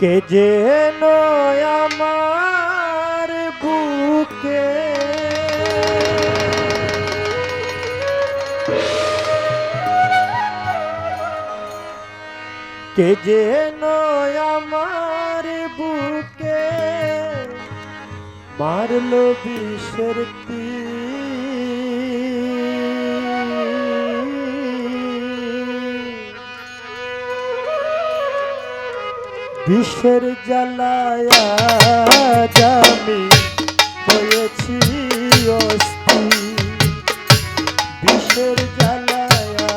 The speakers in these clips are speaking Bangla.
কে যেন আমার বুকে। কে যেন আমার বুকে মারলো বিষের বিষের জ্বালায়া জামি হয়েছি অস্থি বিষের জ্বালায়া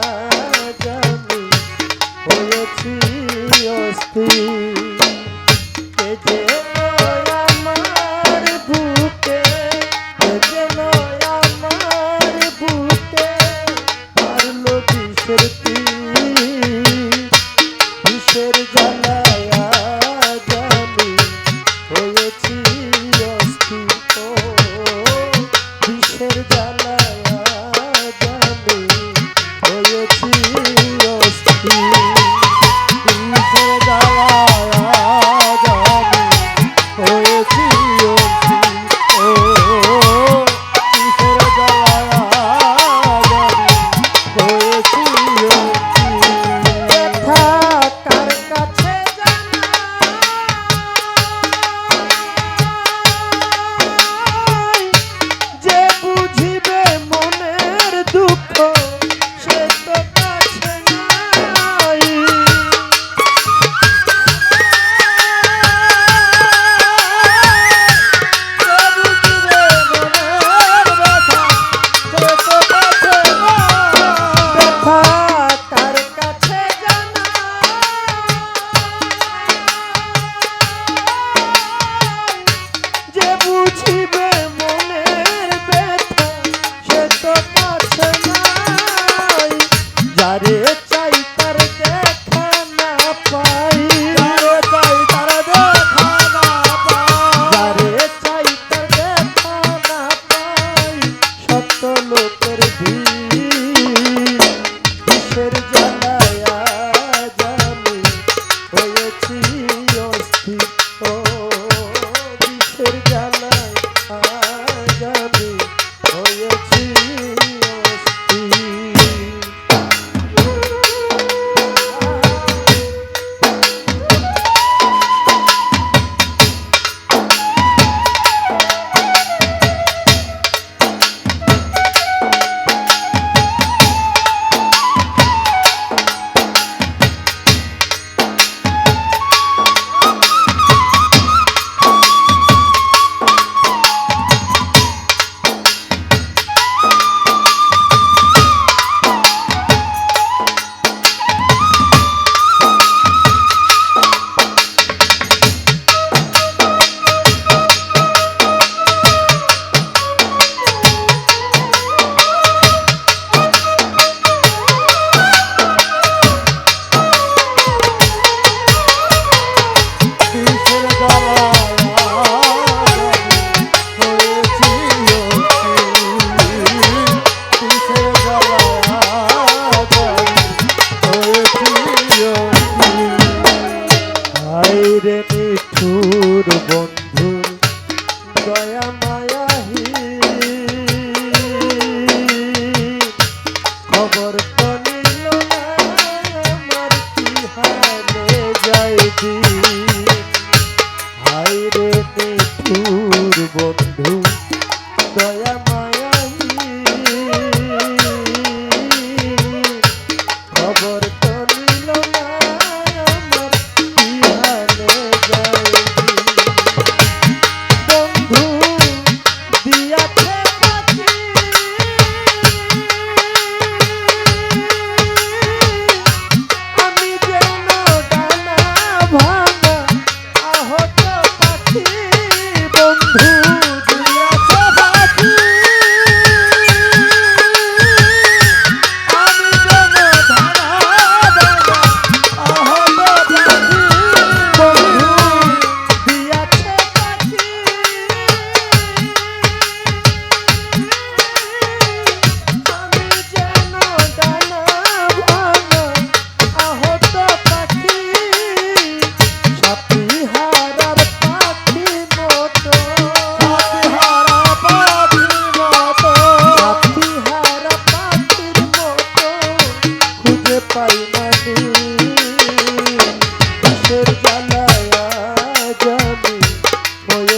জামি হয়েছি অস্থি এ যেন it.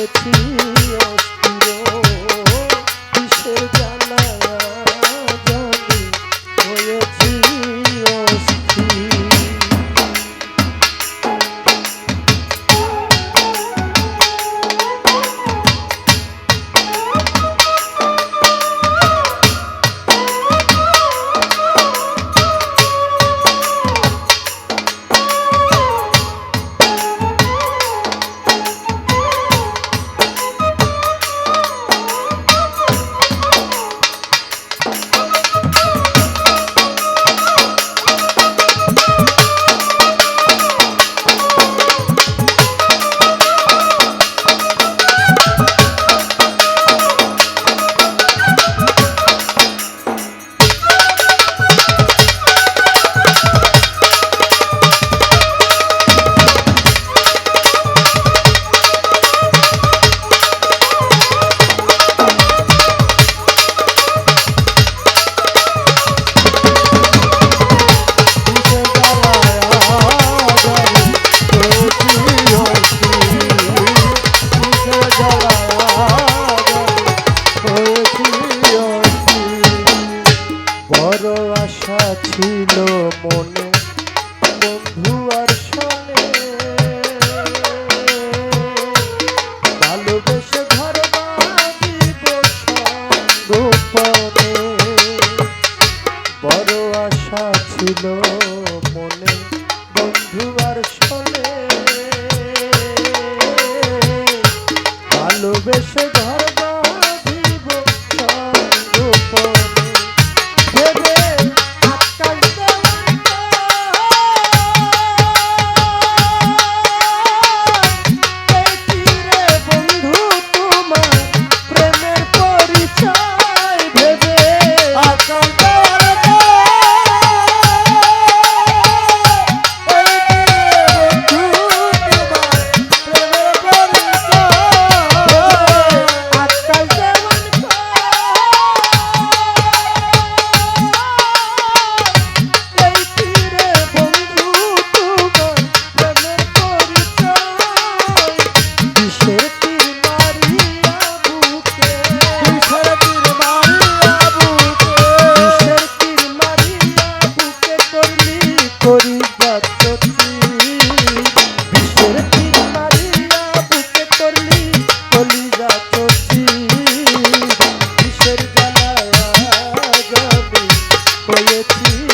tears ভালোবেসে হয়েছি।